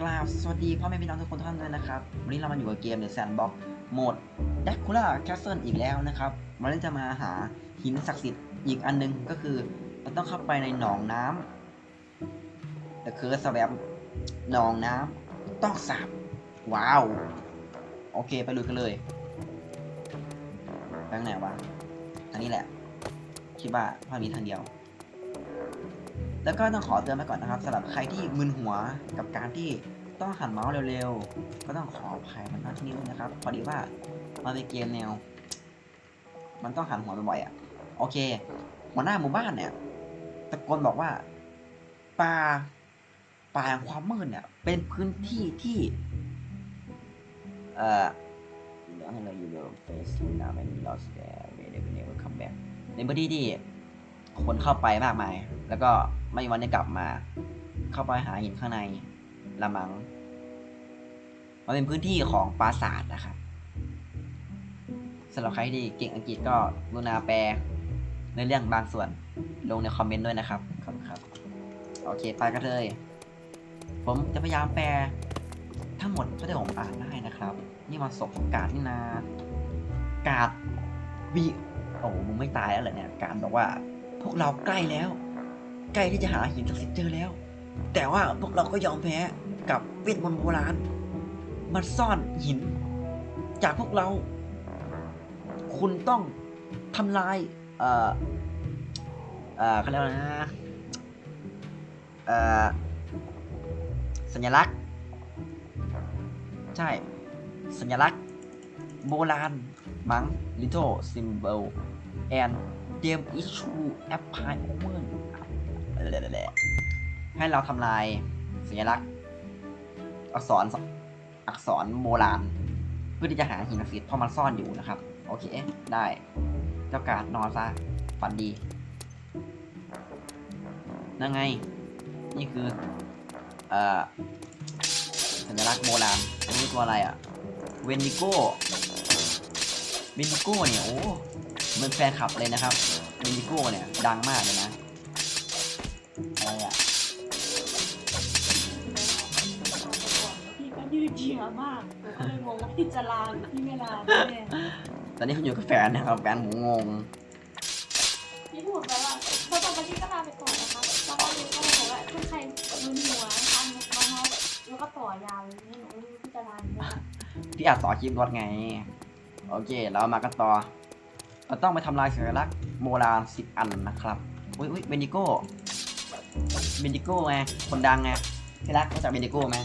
กราบสวัสดีพ่อแม่พี่น้องทุกคนทุกท่านด้วยนะครับ วันนี้เรามาอยู่กับเกม The Sandbox โหมด Dracula Castle อีกแล้วนะครับวันนี้จะมาหาหินศักดิ์สิทธิ์อีกอันหนึงก็คือเราต้องเข้าไปในหนองน้ำแต่คือสแวมหนองน้ำต้องสาบว้าว โอเคไปลุยกันเลยไปทางไหนวะทางนี้แหละ คิดว่าพ่อมีทางเดียว แล้วก็ต้องขอเตือนไว้ก่อนนะครับสำหรับใครที่มึนหัวกับการที่ต้องหันเมาส์เร็วๆ ก็ต้องขออภัยมันมาที่นี่ด้วยนะครับ พอดีว่ามันเป็นเกมแนว มันต้องหันหัวบ่อยๆอะ โอเค หัวหน้าหมู่บ้านเนี่ยตะโกนบอกว่าป่าป่าแห่งความมืดเนี่ย เป็นพื้นที่ที่ เอ่อเดี๋ยวให้เราอยู่เดิม face now and lost there may never never come back ในพื้นที่ที่ คนเข้าไปมากมาย แล้วก็ไม่มีวันได้กลับมา เข้าไปหาหินข้างในละมัง มันเป็นพื้นที่ของปราสาทนะครับสำหรับใครที่เก่งอังกฤษก็รุณาแปลในเรื่องบางส่วนลงในคอมเมนต์ด้วยนะครับขอบคุณครับ โอเค ไปกันเลย ผมจะพยายามแปลทั้งหมดเท่าที่ผมอ่านได้นะครับ นี่มันศพของกาดนี่นากาดวีโอ้โหมึงไม่ตายแล้วเหรอเนี่ย การดบอกว่า วกเราใกล้แล้ว ใกล้ที่จะหาหินศักดิ์สิทธิ์เจอแล้ว แต่ว่าพวกเราก็ยอมแพ้กับเวทมนต์โบราณมันซ่อนหิน จากพวกเรา คุณต้องทำลาย เอ่อ เอ่อเขาเรียกว่านะเอ่อ สัญลักษณ์ ใช่ สัญลักษณ์ โบราณ มั้ง little symbol and them issue apply over ให้เราทำลายสัญลักษณ์ อักษรอักษรโบราณ เพื่อที่จะหาหินศักดิ์สิทธิ์เพราะมันซ่อนอยู่นะครับ โอเค ได้ เจ้ากาดนอนซะฝันดีนั่นไง นี่คือ เอ่อ สัญลักษณ์โบราณนนี้ตัวอะไรอะ เวนดิโก้ เวนดิโก้เนี่ย โอ้ มันแฟนคลับเลยนะครับเวนดิโก้เนี่ยดังมากเลยนะอะไรอะพี่ก็ยืดเยื้อมากผมก็เลยงงว่าพี่จะลาหรือพี่ไม่ลาแน่ตอนนี้ผมอยู่กับแฟนนะครับแฟนหมูงงพี่พูดไปว่าพอตอนนี้ก็ลาไปก่อนนะคะแล้วก็เลยก็เลยบอกว่าถ้าใครมึนหัวทำน้องๆแล้วก็ต่อยาวอย่างนี้หนูไม่รู้พี่จะลาหรือเปล่าพี่อัดต่อคลิปรถไง โอเค เรามากันต่อ เราต้องไปทำลายสัญลักษณ์โบราณสิบอันนะครับอุ้ยอุ้ยเบนดิโก้เบนดิโก้ไงคนดังไงพี่รักรู้จักเบนดิโก้ไหม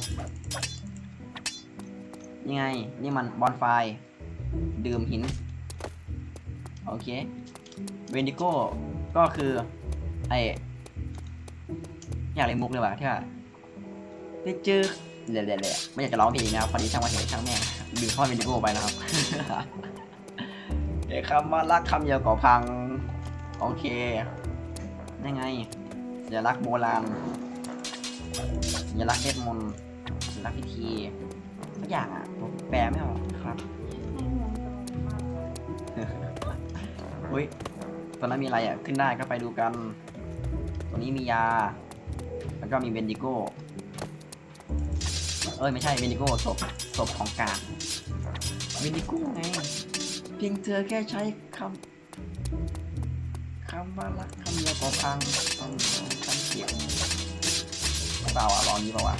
นี่ไง นี่มันบอนไฟดื่มหิน โอเค เบนดิโก้ก็คือไออยากเล่นมุกเลยว่ะที่ว่าได้เจอเละๆๆไม่อยากจะร้องเพลงนะครับพอดีช่างมาเถอะช่างแม่ดึงเข้าเบนดิโก้ไปนะครับ เดี๋ยวคำว่ารักคำเดียวก่อพัง โอเค ยังไงสัญลักโบราณสัญลักเวทมนต์สัญลักพิธีทุกอย่างอะผมแปลไม่ออกครับให้งงจังมากอุ้ยตอนนั้นมีอะไรอะ ขึ้นได้ก็ไปดูกัน ตัวนี้มียา แล้วก็มีเบนดิโก้เอ้ย ไม่ใช่เบนดิโก้ศพศพของกาเบนดิโก้ไง พียงเธอแค่ใช้คำคำว่ารักคำเดียวก็พังต้องคำเสียงเปล่าอะลองนี้เปล่าวะ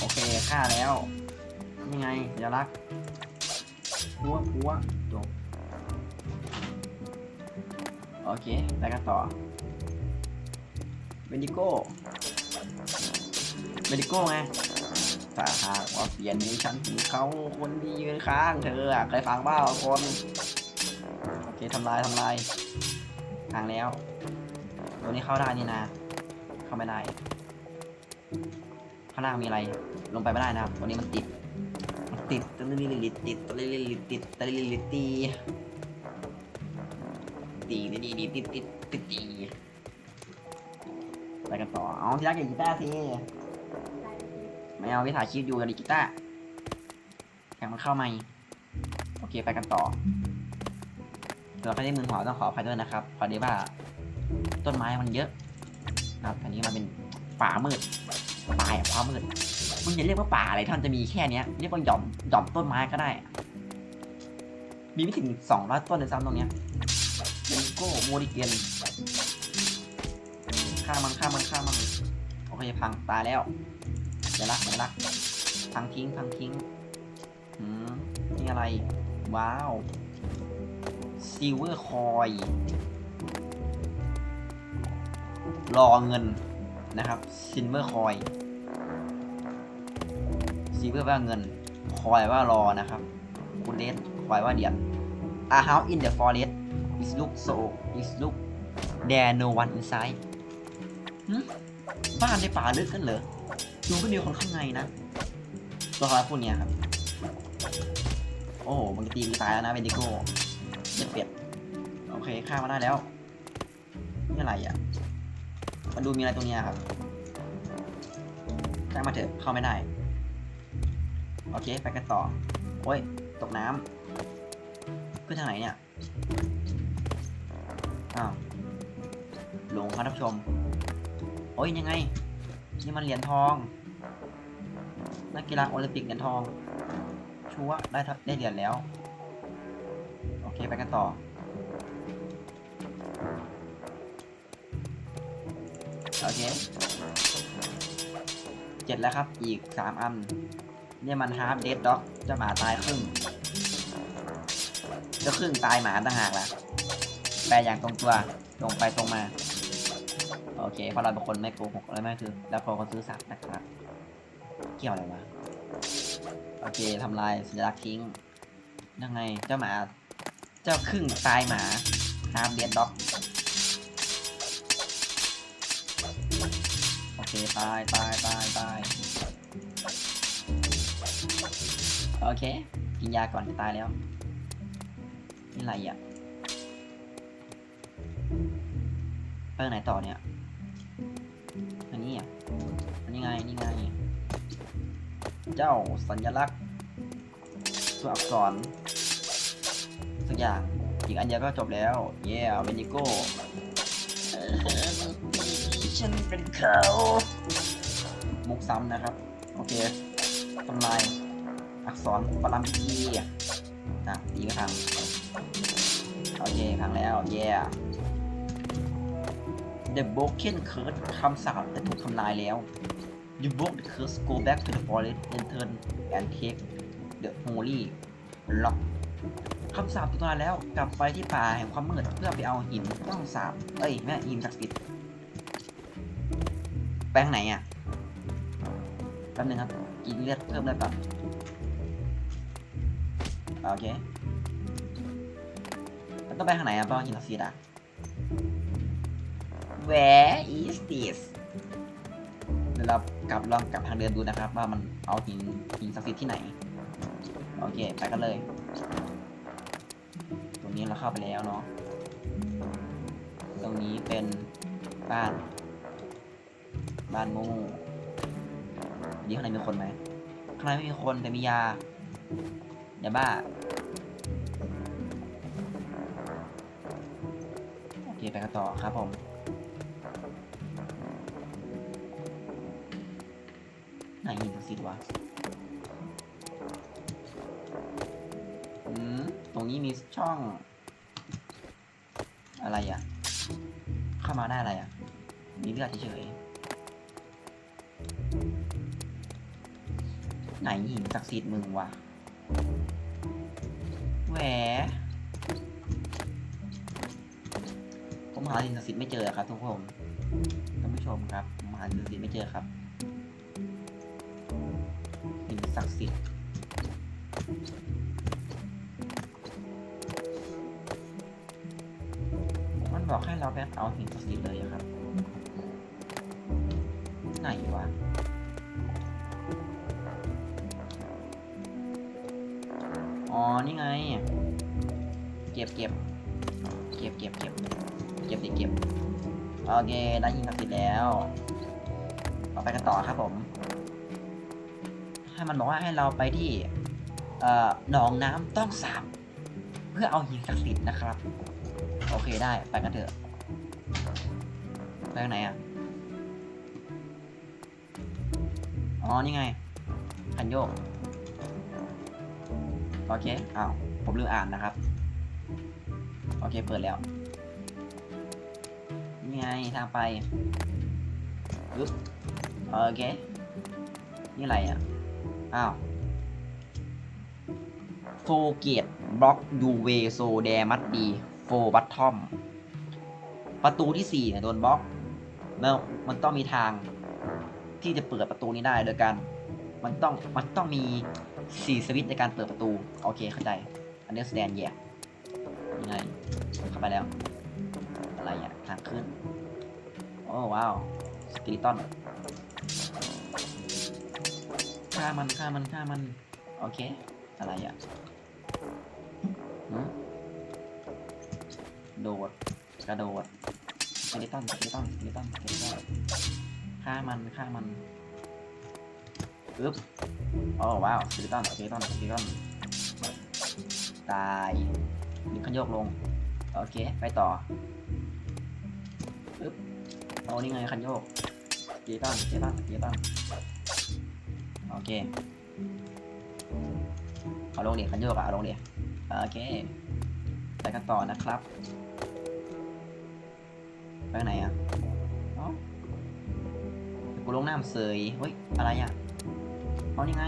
โอเคฆ่าแล้วยังไงอย่ารักพัวพัวจบโอเคไปกันต่อเบนดิโก้เบนดิโก้ไง สาทางว่าเสียนนี้ฉันถึงเขาคนที่ยืนข้างเธอเคยฟังบ้างคนโอเคทำลายทำลายทางแล้วตัวนี้เข้าได้นี่นะ เข้าไม่ได้ ข้างล่ามีอะไร ลงไปไม่ได้นะครับตัวนี้มันติด ติดตัวนี้ลิติดตัวนี้ลิติดตัวนี้ลิตีตีดีดีติดติดติดตีไปกันต่อ เอาที่รักอย่าหยิบแป้สิ ไม่เอาไปถ่ายคลิปอยู่กับดิกีตาแข่งมันเข้ามาโอเคไปกันต่อเราใครได้มือหัวต้องขออภัยด้วยนะครับพอดีว่าต้นไม้มันเยอะนะครับอันนี้มันเป็นป่ามืดตายอะความมืดมึงอย่าเรียกว่าป่าอะไรท่านจะมีแค่เนี้ยเรียกว่าหย่อมหย่อมต้นไม้ก็ได้ มีไม่ถึงสองร้อยต้นเลยซ้ำตรงเนี้ยเบนโก้โมดิเกนฆ่ามันฆ่ามันฆ่ามันโอเคพังตายแล้ว เดี๋ยวรักเดี๋ยวรักพังทิ้งพังทิ้งอืมนี่อะไร ว้าวซิลเวอร์คอยรอเงินนะครับซิลเวอร์คอยซิลเวอร์ว่าเงิน คอยว่ารอนะครับคุณเลสคอยว่าเดียน A house in the forest is look so is look there no one inside บ้านในป่าลึกกันเหรอ ดูไม่มีคนข้างในนะตัวละครพวกเนี้ยครับ โอ้โหมึงตีมีตายแล้วนะเบนดิโก้เจ็ดเป็ดโอเคฆ่ามาได้แล้วนี่อะไรอะมันดูมีอะไรตรงเนี้ยครับจ้างมาเถอะเข้าไม่ได้ โอเคไปกันต่อโอ้ยตกน้ำขึ้นทางไหนเนี่ยอ้าวหลงครับท่านผู้ชม โอ้ยยังไง นี่มันเหรียญทอง นักกีฬาโอลิมปิกเหรียญทอง ชัวร์ได้ได้เหรียญแล้ว โอเคไปกันต่อ โอเคเจ็ดแล้วครับ อีกสามอัน เนี่ยมันฮาร์ปเดดด็อกจะหมาตายครึ่งจะครึ่งตายหมาต่างหากล่ะแปลอย่างตรงตัว ตรงไปตรงมา โอเคเพราะเราเป็นคนไม่โกหกอะไรไม่คือ แล้วพอคนซื้อสัตว์นะครับ เกี่ยวอะไรวะ โอเคทำลายสัญลักษณ์ทิ้ง ยังไงเจ้าหมา เจ้าครึ่งตายหมาฮาร์ปเดดด็อก โอเคตายตายตายตายโอเค กินยาก่อนจะตายแล้ว นี่อะไรอะไปไหนต่อเนี่ย อันนี้อะอันนี้ไงนี่ไง เจ้าสัญลักษณ์ตัวอักษรสักอย่างอีกอันเดียวก็จบแล้ว เย้เวนิโก้ฉันเป็นเขามุกซ้ำนะครับ โอเคทำลายอักษรปรัมพีอะดีไหมครับโอเคพังแล้ว เย้ The broken curse คำสาปจะถูกทำลายแล้ว You broke the curse go back to the forest return and take the holy lock คำสาปถูกทำลายแล้วกลับไปที่ป่าแห่งความมืดเพื่อไปเอาหินต้องสาปเอ้ยแม่หินศักดิ์สิทธิ์ไปทางไหนอะแป๊บนึงครับ กินเลือดเพิ่มเลือดก่อนโอเคต้องไปทางไหนอะบ้างหินศักดิ์สิทธิ์อะ Where is this เดี๋ยวเรากลับลองกลับทางเดินดูนะครับ ว่ามันเอาหินหินศักดิ์สิทธิ์ที่ไหน โอเค ไปกันเลย ตรงนี้เราเข้าไปแล้วเนาะ ตรงนี้เป็นบ้าน บ้านมูอันนี้ข้างในมีคนไหมข้างในไม่มีคนแต่มียา ยาบ้า โอเค ไปกันต่อครับผม ไหนหินศักดิ์สิทธิ์วะอืมตรงนี้มีช่อง อะไรอะ เข้ามาได้อะไรอะ มีเลือดเฉยๆไหนหินศักดิ์สิทธิ์มึงวะแหวผมหาหินศักดิ์สิทธิ์ไม่เจอครับทุกคนท่านผู้ชมครับผมหาหินศักดิ์สิทธิ์ไม่เจอครับ สิมันบอกให้เราแบบเอาหินศักดิ์สิทธิ์เลยครับ ไหนวะอ๋อ นี่ไง เก็บเก็บเก็บเก็บเก็บเก็บดิเก็บ โอเคได้หินศักดิ์สิทธิ์แล้ว เราไปกันต่อครับผม ให้มันบอกว่าให้เราไปที่หนองน้ำต้องสาบเพื่อเอาหินศักดิ์สิทธิ์นะครับ โอเคได้ไปกันเถอะไปไหนอะอ๋อนี่ไงคันโยกโอเคอ้าวผมลืมอ่านนะครับ โอเคเปิดแล้วนี่ไงทางไปปึ๊บโอเคนี่อะไรอะ อ้าวโฟเกตบล็อกยูเวโซแดมัดดีโฟบัตทอม ประตูที่สี่เนี่ยโดนบล็อกแล้วมันต้องมีทางที่จะเปิดประตูนี้ได้โดยการมันต้องมันต้องมีสี่สวิตช์ในการเปิดประตู โอเคเข้าใจ understand แย่ยังไงเข้าไปแล้ว อะไรอะทางขึ้น โอ้ว้าวสกิลิตอน ฆ่ามันฆ่ามันฆ่ามัน โอเค อะไรอะโดดกระโดดสกิลิตอนสกิลิตอนสกิลิตอนสกิลิตอนฆ่ามันฆ่ามันปึ๊บโอ้ว้าวสกิลิตอนสกิลิตอนสกิลิตอนตายดึงขันโยกลง โอเค ไปต่อปึ๊บโอ้นี่ไงคันโยกสเลตอนสเลตอนสเลตอน โอเคเอาลงเดี๋ยวคันโยกอะเอาลงเดี๋ยวโอเคไปกันต่อนะครับไปไหนอะเอ้ากูลงน้ำเสยเฮ้ย อะไรอะเอานี่ไง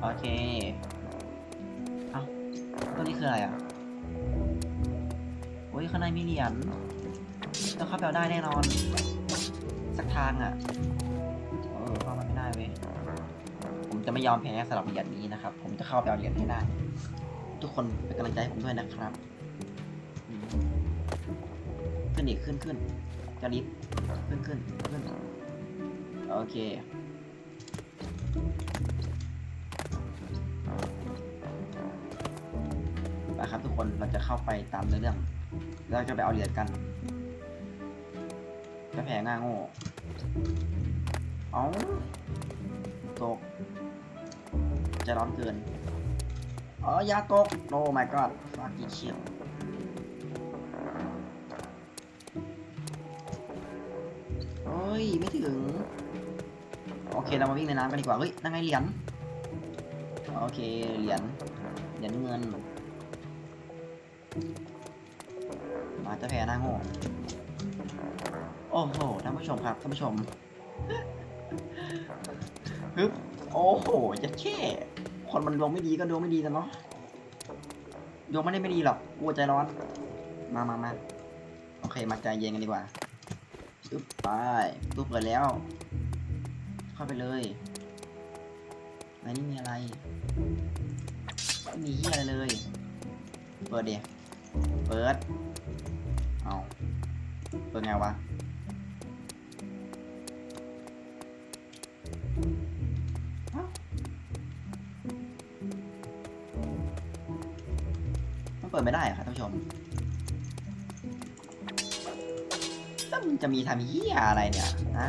โอเค เอ้าตัวนี้คืออะไรอะเฮ้ยข้างในมีเหรียญต้องเข้าไปเอาได้แน่นอน สักทางอะ ไม่ยอมแพ้สำหรับเหรียญนี้นะครับ ผมจะเข้าไปเอาเหรียญให้ได้ ทุกคนเป็นกำลังใจให้ผมด้วยนะครับ ขึ้นอีกขึ้นขึ้นจะลิฟขึ้นขึ้นขึ้นโอเคนะครับทุกคนเราจะเข้าไปตามเนื้อเรื่องเราจะไปเอาเหรียญกันจะแพ้ง่าโง่เอาตก จะร้อนเกินอ๋อยาตกโอ้ my god ฟากีเชียวเฮ้ย ไม่ถึง โอเค เรามาวิ่งในน้ำกันดีกว่า เฮ้ย นั่งไงเหรียญ โอเค เหรียญ เหรียญเงิน มาจะแพ้หน้าโง่โอ้โห ท่านผู้ชมครับ ท่านผู้ชมฮึบโอ้โหจะแค่ คนมันดวงไม่ดีก็ดวงไม่ดีนะเนาะดวงไม่ได้ไม่ดีหรอกกลัวใจร้อน มามามาโอเค มาใจเย็นกันดีกว่าปึ๊บไปตู้เปิดแล้ว เข้าไปเลยอันนี้มีอะไรไม่มีเียอะไรเลย เปิดเดี๋ยวเปิด เอาเปิดไงวะ ไม่ได้ครับท่านผู้ชมแล้วมันจะมีทำเหี้ยอะไรเนี่ยนะ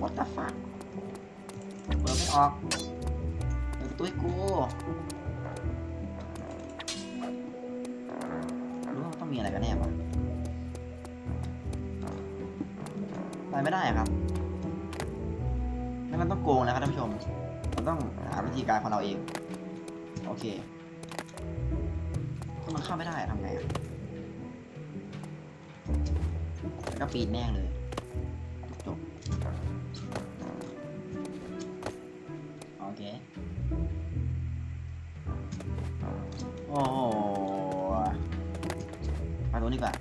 What the fuck เปิดไม่ออกเปิดตัวกูรู้ว่าต้องมีอะไรกันแน่ปะไปไม่ได้ครับงั้นมันต้องโกงแล้วครับท่านผู้ชมเราต้องหาวิธีการของเราเอง โอเค เข้าไม่ได้ทำไงอะแล้วก็ปีนแน่งเลยจบโอเค โอ้โหมาตรงนี้กว่า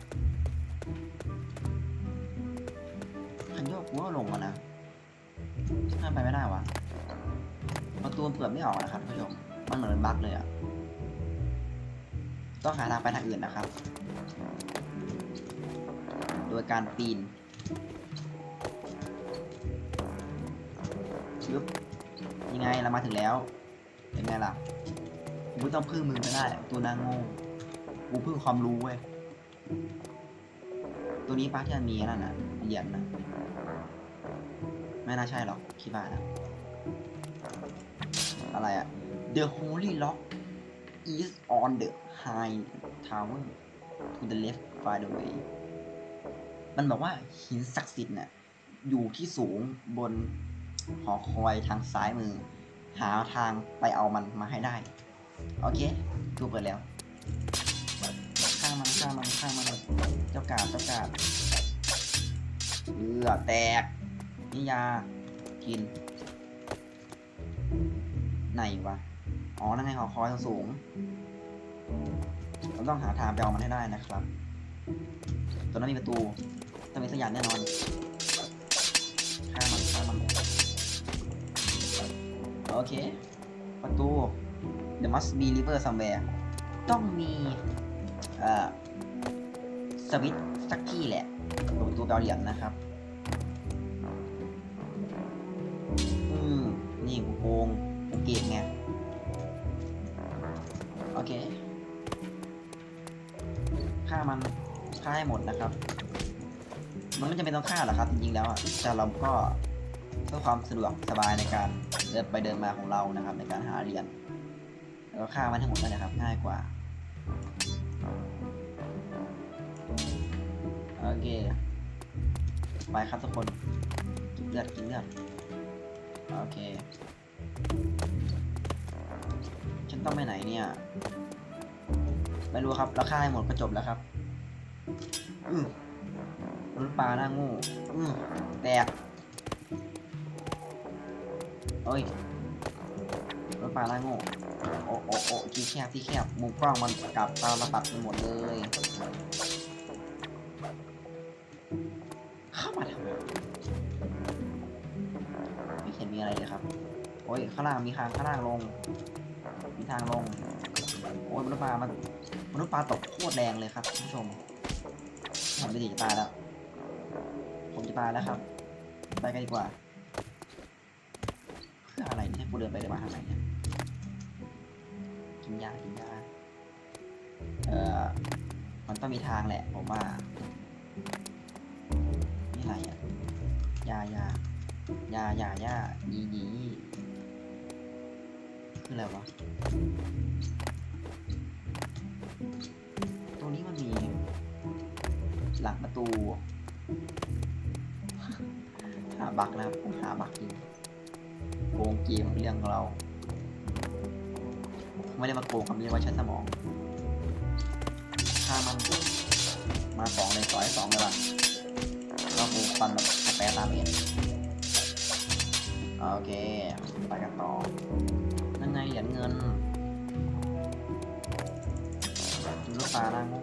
คันโยกกูก็ลงแล้วนะทำไปไม่ได้วะประตูมันเปิดไม่ออกนะครับผู้ชมมันเหมือนบั๊กเลยอะ ต้องหาทางไปทางอื่นนะครับ โดยการปีนชึบยังไงเรามาถึงแล้ว เป็นไงล่ะกูไม่ต้องพึ่งมือก็ได้ ตัวนางโง่กูพึ่งความรู้เว้ย ตัวนี้ป้าที่มันมีนั่นน่ะเหรียญนะ ไม่น่าใช่หรอกคิดว่านะอะไรอะ The Holy Lock is on the high tower to the left by the way มันบอกว่าหินศักดิ์สิทธิ์เนี่ยอยู่ที่สูงบนหอคอยทางซ้ายมือ หาทางไปเอามันมาให้ได้ โอเคดูเปิดแล้วฆ่ามันฆ่ามันฆ่ามันเจ้ากาบเจ้ากาบเลือแตกนี่ยากิน ไหนวะ อ๋อนั่นไงหอคอยสูง เราต้องหาทางไปเอามันให้ได้นะครับตัวนั้นมีประตูต้องมีสักอย่างแน่นอนฆ่ามันฆ่ามันโอเค ประตู The must be river somewhere ต้องมีเอ่อสวิตช์สักที่แหละเปิดประตูเกาเหลี่ยมนะครับ อืม นี่กูโกงกูเก่งไง โอเค ฆ่ามันฆ่าให้หมดนะครับ มันไม่จำเป็นต้องฆ่าหรอกครับจริงๆแล้วอะแต่เราก็เพื่อความสะดวกสบายในการเดินไปเดินมาของเรานะครับ ในการหาเรียญแล้วก็ฆ่ามันทั้งหมดนั่นแหละครับ ง่ายกว่าโอเคไปครับทุกคนกินเลือดกินเลือดโอเค ฉันต้องไปไหนเนี่ย ไม่รู้ครับเราฆ่าให้หมดก็จบแล้วครับอืมนุษย์ปลาหน้างูอืมแตกเอ้ยมนุษย์ปลาหน้างูโอ้โอ้โอ้ที่แคบที่แคบมุมกล้องมันกลับตาระปัดไปหมดเลยเข้ามาทำไมไม่เห็นมีอะไรเลยครับโอ้ยข้างล่างมีทางข้างล่างลงมีทางลง โอ้ยมนุษย์ปลามันมนุษย์ปลาตกโคตรแรงเลยครับคุณผู้ชมผมจะจะตายแล้ว ผมจะตายแล้วครับ ไปกันดีกว่าเพื่ออะไรเนี่ยกูเดินไปได้มาทางไหนเนี่ยกินยากินยาเอ่อมันต้องมีทางแหละ ผมว่านี่อะไรอะยายายายายายียีคืออะไรวะ หลังประตู หาบักนะครับหาบักอยู่โกงเกมเรื่องเรา ไม่ได้มาโกงครับเรียกว่าใช้สมองถ้ามัน มาสองเลยต่อยสองเลยว่ะก็คือฟันแบบแปรตามเองโอเค ไปกันต่อ นั่นไงเหรียญเงินลูกปลาหน้าโงู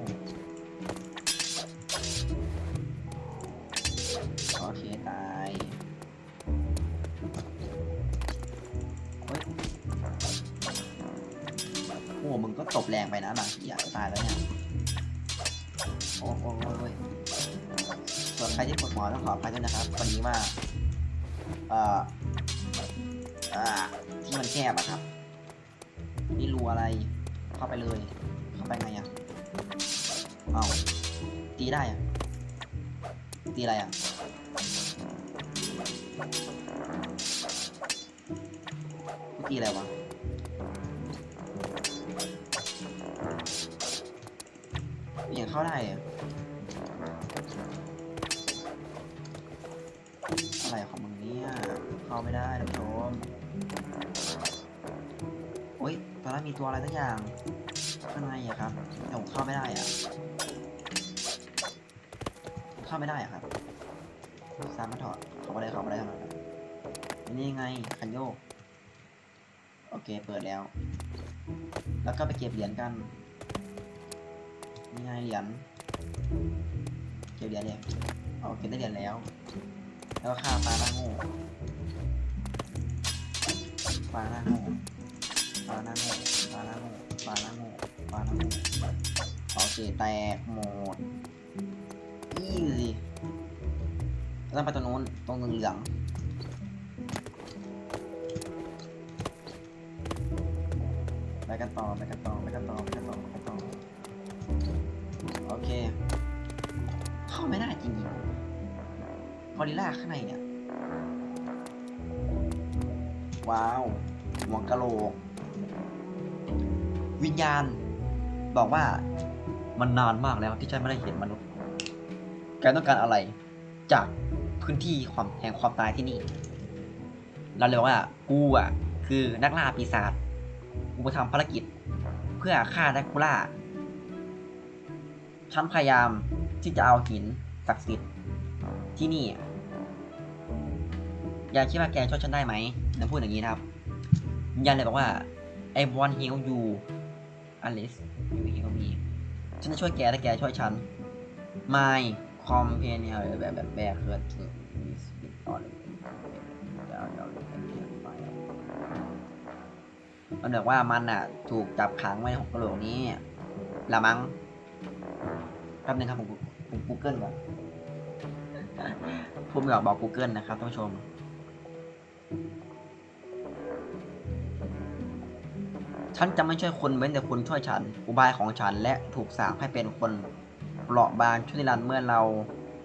ก็ตบแรงไปนะบางทีอยากตายแล้วเนี่ยโอ้โหโอ้ยส่วนใครที่ปวดหัวต้องขออภัยด้วยนะครับวันนี้ว่าเอ่ออที่มันแคบอะครับ นี่รูอะไร เข้าไปเลย เข้าไปไงอะเอ้าตีได้อะตีอะไรอะตีอะไรวะ อยังเข้าได้อะอะไรของมึงเนี่ยเข้าไม่ได้ท่านผู้ชมโอ๊ยตอนนั้นมีตัวอะไรสักอย่างข้างในอะครับแต่ผมเข้าไม่ได้อะเข้าไม่ได้อะครับสามารถถอดเข้าไปได้เข้าไปได้ทำไมครับนี่ไงคันโยก โอเคเปิดแล้ว แล้วก็ไปเก็บเหรียญกัน นี่ไงเหรียญเก็บเหรียญเนี่ยเอาเก็บได้เหรียญแล้ว แล้วก็ฆ่าปลาหน้าโง่ปลาหน้าโง่ปลาหน้าโง่ปลาหน้าโง่ปลาหน้าโง่ปลาหน้าโง่โอเคแตกหมดอีสิต้องไปตรงนู้นตรงเหลืองไปกันต่อไปกันต่อไปกันต่อไปกันต่อไปกันต่อ โอเค เข้าไม่ได้จริงๆกอริลล่าข้างในเนี่ย ว้าวหัวกะโหลก วิญญาณ บอกว่ามันนานมากแล้วที่ฉันไม่ได้เห็นมนุษย์ แกต้องการอะไรจากพื้นที่ความแห่งความตายที่นี่ เราเลยบอกว่ากูอะ คือนักล่าปีศาจ กูมาทำภารกิจ เพื่อฆ่าแดกคูล่า ฉันพยายามที่จะเอาหินศักดิ์สิทธิ์ที่นี่อยากคิดว่าแกช่วยฉันได้ไหมนางพูดอย่างนี้นะครับยันเลยบอกว่า I want heal you Alice you heal me ฉันจะช่วยแกถ้าแกช่วยฉัน My companion แบบแบบแบบเกิด is bit on มันบอกว่ามันอะ ถูกจับขังไว้ในหกกระโหลกนี้ละมั้ง แป๊บนึงครับผมผม Google ก่อนผมอยากบอก Google นะครับท่านผู้ชม ฉันจะไม่ช่วยคุณเว้นแต่คุณช่วยฉัน อุบายของฉันและถูกสาปให้เป็นคนเปราะบางช่วยนิรันดร์เมื่อเรา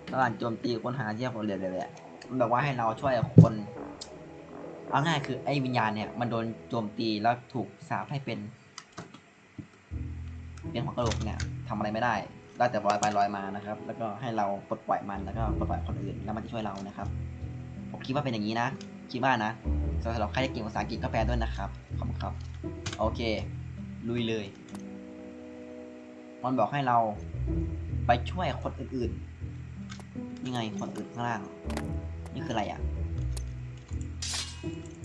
ต้องการโจมตีค้นหาที่คนเรื่อยๆมันแบบว่าให้เราช่วยคนเอาง่ายคือไอ้วิญญาณเนี่ยมันโดนโจมตีแล้วถูกสาปให้เป็น เป็นของกระโหลกเนี่ยทำอะไรไม่ได้ ได้แต่ลอยไปลอยมานะครับ แล้วก็ให้เราปลดปล่อยมันแล้วก็ปลดปล่อยคนอื่นแล้วมันจะช่วยเรานะครับ ผมคิดว่าเป็นอย่างนี้นะ คิดว่านะสำหรับใครที่เก่งภาษาอังกฤษก็แปลด้วยนะครับขอบคุณครับ โอเค ลุยเลย มันบอกให้เราไปช่วยคนอื่นๆนี่ไงคนอื่นข้างล่าง นี่คืออะไรอะ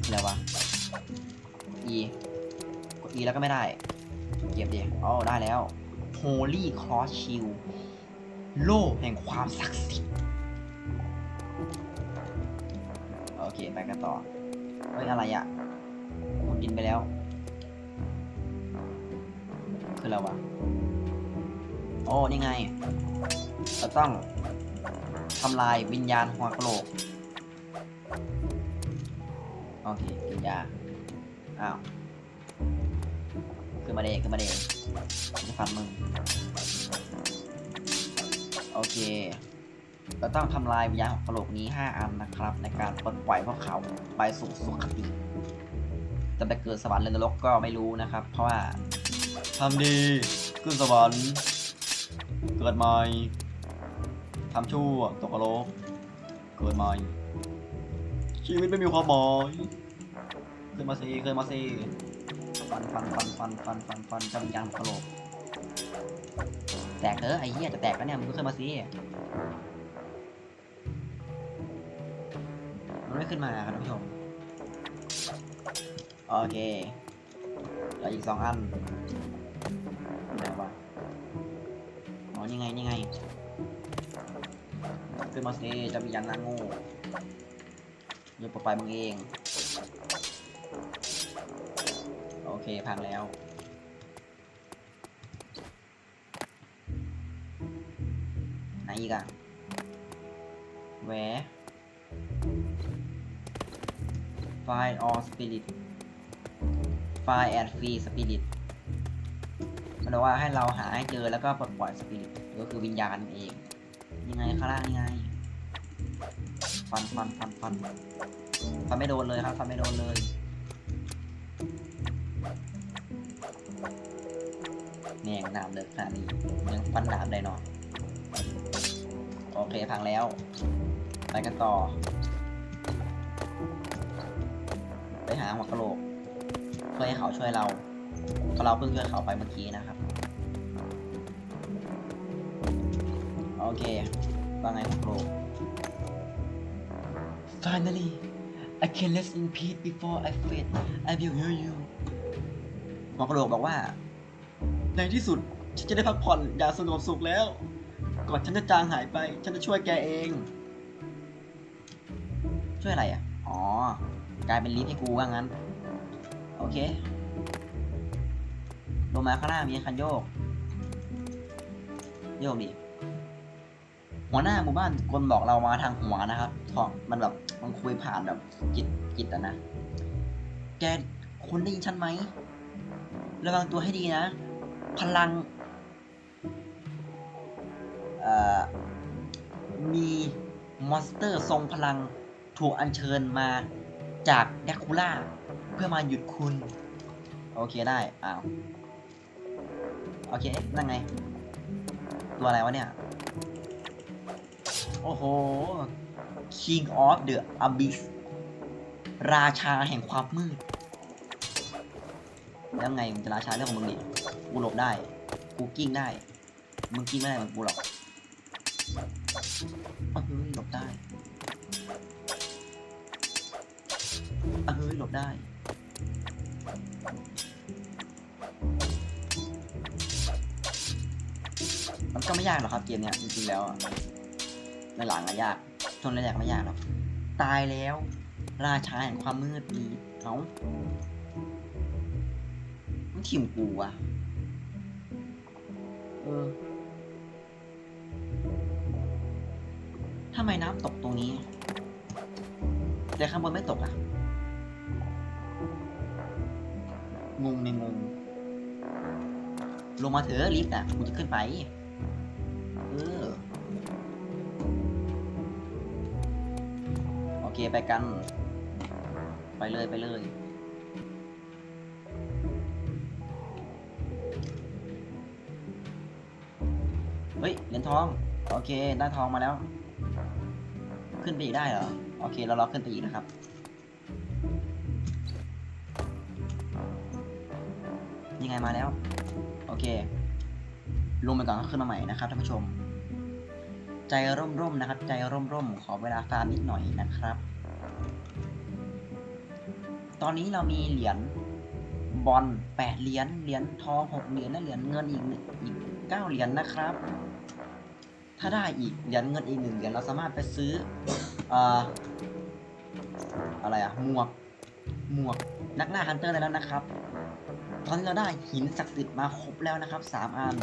อะไรวะ E กด E แล้วก็ไม่ได้ เก็บดิอ๋อได้แล้ว Holy Cross Shield โล่แห่งความศักดิ์สิทธิ์โอเค ไปกันต่อ เฮ้ย อะไรอะผมกินไปแล้ว คืออะไรวะโอ้นี่ไง เราต้องทำลายวิญญาณหัวกะโหลก โอเคกินยาอ้าว ขึ้นมาเดขึ้นมาเด็ก จะฟันมึง โอเค เราต้องทำลายวิญญาณของกะโหลกนี้ 5 อันนะครับ ในการปลดปล่อยพวกเขาไปสู่สุคติจะไปเกิดสวรรค์หรือนรกก็ไม่รู้นะครับ เพราะว่าทำดีขึ้นสวรรค์เกิดใหม่ทำชั่วตกนรกเกิดใหม่ชีวิตไม่มีความหมายขึ้นมาสิขึ้นมาสิ ฟันฟันฟันฟันฟันฟันฟันจำยังกะโหลกแตกเถอะไอ้เหี้ยจะแตกแล้วเนี่ยมึงก็ขึ้นมาสิมันไม่ขึ้นมาครับท่านผู้ชมโอเคเหลืออีกสองอันไหนวะอ๋อนี่ไงนี่ไงขึ้นมาสิจะมียันนางูเดี๋ยวปลดปมึงเอง เคพังแล้ว ไหนอีกอะแหว Find all spirit Find and free spirit มันบอกว่าให้เราหาให้เจอแล้วก็ปลดปล่อยสปิริตก็คือวิญญาณนั่นเอง ยังไงข้างล่างยังไงฟันฟันฟันฟันฟันไม่โดนเลยครับฟันไม่โดนเลย แม่งน้ำเลิกขนาดนี้ยังฟันดาบได้เนาะโอเคพังแล้ว ไปกันต่อ ไปหาหัวกะโหลกเพื่อให้เขาช่วยเราเพราะเราเพิ่งช่วยเขาไปเมื่อกี้นะครับ โอเคว่าไงหัวกะโหลก Finally I can rest in peace before I fade I will hear you หัวกะโหลกบอกว่า ในที่สุดฉันจะได้พักผ่อนอย่างสงบสุขแล้ว ก่อนฉันจะจางหายไป ฉันจะช่วยแกเอง ช่วยอะไรอะ อ๋อ กลายเป็นลิฟต์ให้กูว่างั้น โอเค ลงมาข้างล่ามีคันโยก โยกดิ หัวหน้าหมู่บ้านคนบอกเรามาทางหัวนะครับทองมันแบบมันคุยผ่านแบบจิตจิตอะนะ แกคุณได้ยินฉันไหม ระวังตัวให้ดีนะ พลังมีมอนสเตอร์ทรงพลังถูกอัญเชิญมาจากแดคูล่าเพื่อมาหยุดคุณ โอเคได้ อ้าว โอเค นั่นไง ตัวอะไรวะเนี่ย โอ้โห King of the Abyss ราชาแห่งความมืดแล้วไงมึงจะราชาเรื่องของมึงดิ กูหลบได้ กูกิ้งได้ มึงกิ้งไม่ได้เหมือนกูหรอกเอ้ยหลบได้เอ้ยหลบได้มันก็ไม่ยากหรอกครับเกมเนี้ยจริงๆแล้วอะในหลังอะยากชนแรกๆไม่ยากหรอกตายแล้ว ราชาแห่งความมืดมีเขามันทิมกูอะ ทำไมน้ำตกตรงนี้ แต่ข้างบนไม่ตกอะงงในงง ลงมาเถอะลิฟต์อะกูจะขึ้นไป เออ โอเคไปกัน ไปเลยไปเลย ฮ้ยเหรียญทอง โอเค ได้ทองมาแล้ว ขึ้นไปอีกได้เหรอ โอเค เรารอขึ้นไปอีกนะครับ ยังไงมาแล้ว โอเค ลงไปก่อนขึ้นมาใหม่นะครับท่านผู้ชม ใจร่มๆนะครับ ใจร่มๆ ขอเวลาฟาร์มนิดหน่อยนะครับ ตอนนี้เรามีเหรียญบอลแปดเหรียญ เหรียญทองหกเหรียญ และเหรียญเงินอีกอีกเก้าเหรียญนะครับ ถ้าได้อีกเหรียญเงินอีกหนึ่งเหรียญเราสามารถไปซื้อเอ่อะไรอะหมวกหมวกนักล่าฮันเตอร์ได้แล้วนะครับ ตอนนี้เราได้หินศักดิ์สิทธิ์มาครบแล้วนะครับสามอัน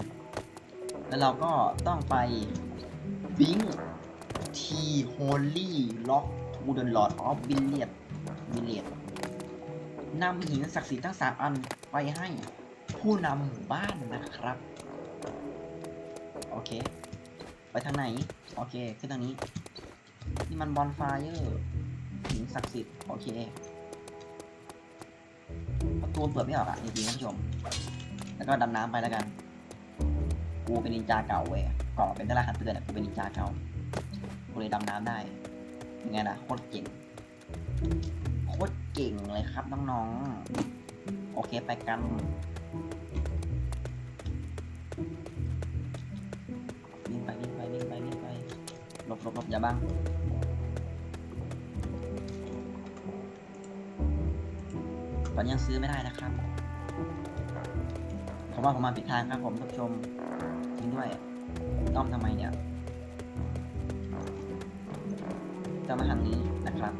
แล้วเราก็ต้องไปบิงทีโฮลี่ล็อกทูเดนลอดออฟบิลเลียดบิลเลียดนำหินศักดิ์สิทธิ์ทั้งสามอันไปให้ผู้นำหมู่บ้านนะครับ โอเค ไปทางไหน โอเค ขึ้นทางนี้ นี่มันบอลไฟเออร์หินศักดิ์สิทธิ์ โอเค ประตูเปิดไม่ออกอะจริงๆท่านผู้ชม แล้วก็ดำน้ำไปแล้วกัน กูเป็นนินจาเก่าเว้ยก่อนเป็นทหารหันเตือนอะกูเป็นนินจาเก่า กูเลยดำน้ำได้ยังไงล่ะ โคตรเก่ง โคตรเก่งเลยครับน้องๆ โอเคไปกัน หลบหลบอย่าบังตอนนี้ยังซื้อไม่ได้นะครับเพราะว่าผมมาผิดทางครับผมท่านผู้ชมจริงด้วยต้อมทำไมเนี่ยจะมาทางนี้นะครับ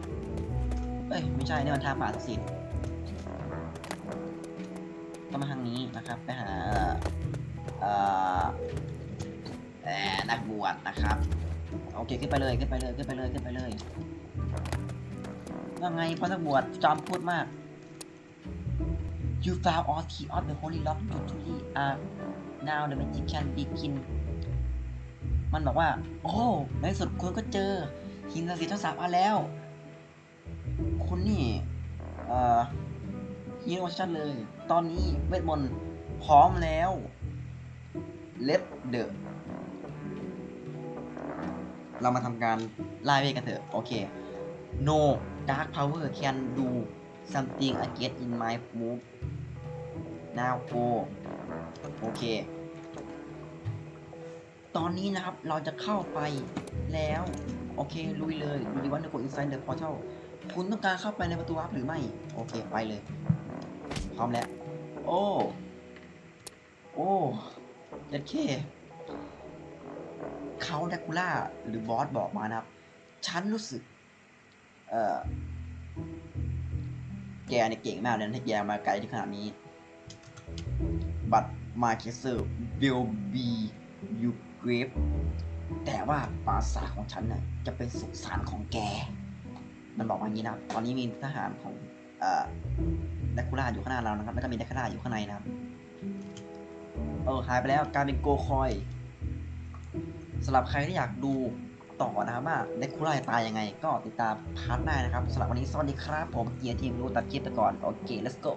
เอ้ยไม่ใช่นี่มันทางป่าสิทธิ์ต้องมาทางนี้นะครับไปหาเอ่อเอ่อนักบวชนะครับ โอเคขึ้นไปเลยขึ้นไปเลยขึ้นไปเลยขึ้นไปเลยว่าไงพ่อนักบวชจอมพูดมาก You found all key of the holy lock to truly are now the magic can begin มันบอกว่า โอ้ในสุดคุณก็เจอ หินศักดิ์สิทธิ์ทั้งสามอันแล้ว คุณนี่ เอ่อฮีโร่ชัดเลย ตอนนี้เวทมนต์พร้อมแล้ว Let the เรามาทำการไล่เวทกันเถอะ โอเค No dark power can do something against in my move now go โอเค ตอนนี้นะครับเราจะเข้าไปแล้ว โอเค ลุยเลยดูดีว่าในกด inside the portal คุณต้องการเข้าไปในประตูวาร์ปหรือไม่ โอเค ไปเลย พร้อมแล้ว โอ้ โอ้ยัดเค เขาแดกูล่าหรือบอสบอกมานะครับ ฉันรู้สึก เอ่อ แกเนี่ยเก่งมากเลยนะที่แกมาไกลที่ขนาดนี้ but my castle will be you grave แต่ว่าปราสาทของฉันน่ะจะเป็นสุสานของแก มันบอกว่าอย่างนี้นะครับ ตอนนี้มีทหารของเอ่อแดกคูล่าอยู่ข้างหน้าเรานะครับ แล้วก็มีแดกคูล่าอยู่ข้างในนะครับ เออหายไปแล้ว กายเป็นโกคอย สำหรับใครที่อยากดูต่อนะครับว่าเดกคูล่าตายยังไง ก็ติดตามพาร์ทหน้านะครับสำหรับวันนี้สวัสดีครับ ผมเกียร์ทีมรู้ตัดคลิปไปก่อน โอเค let's go